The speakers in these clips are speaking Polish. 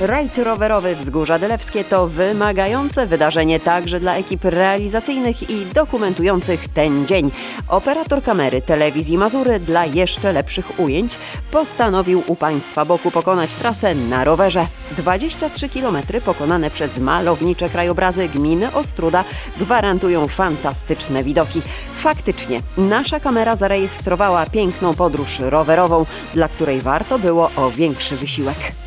Rajd rowerowy Wzgórza Dylewskie to wymagające wydarzenie także dla ekip realizacyjnych i dokumentujących ten dzień. Operator kamery telewizji Mazury dla jeszcze lepszych ujęć postanowił u Państwa boku pokonać trasę na rowerze. 23 km pokonane przez malownicze krajobrazy gminy Ostruda gwarantują fantastyczne widoki. Faktycznie, nasza kamera zarejestrowała piękną podróż rowerową, dla której warto było o większy wysiłek.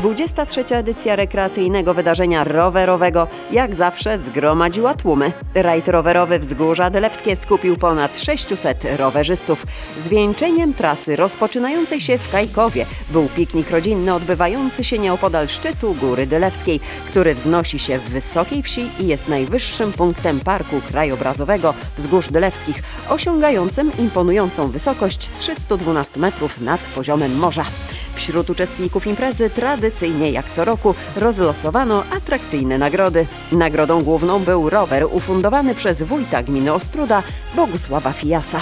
Dwudziesta trzecia edycja rekreacyjnego wydarzenia rowerowego jak zawsze zgromadziła tłumy. Rajd rowerowy Wzgórza Dylewskie skupił ponad 600 rowerzystów. Zwieńczeniem trasy rozpoczynającej się w Kajkowie był piknik rodzinny odbywający się nieopodal szczytu Góry Dylewskiej, który wznosi się w wysokiej wsi i jest najwyższym punktem parku krajobrazowego Wzgórz Dylewskich, osiągającym imponującą wysokość 312 metrów nad poziomem morza. Wśród uczestników imprezy tradycyjnie jak co roku rozlosowano atrakcyjne nagrody. Nagrodą główną był rower ufundowany przez wójta gminy Ostruda Bogusława Fijasa.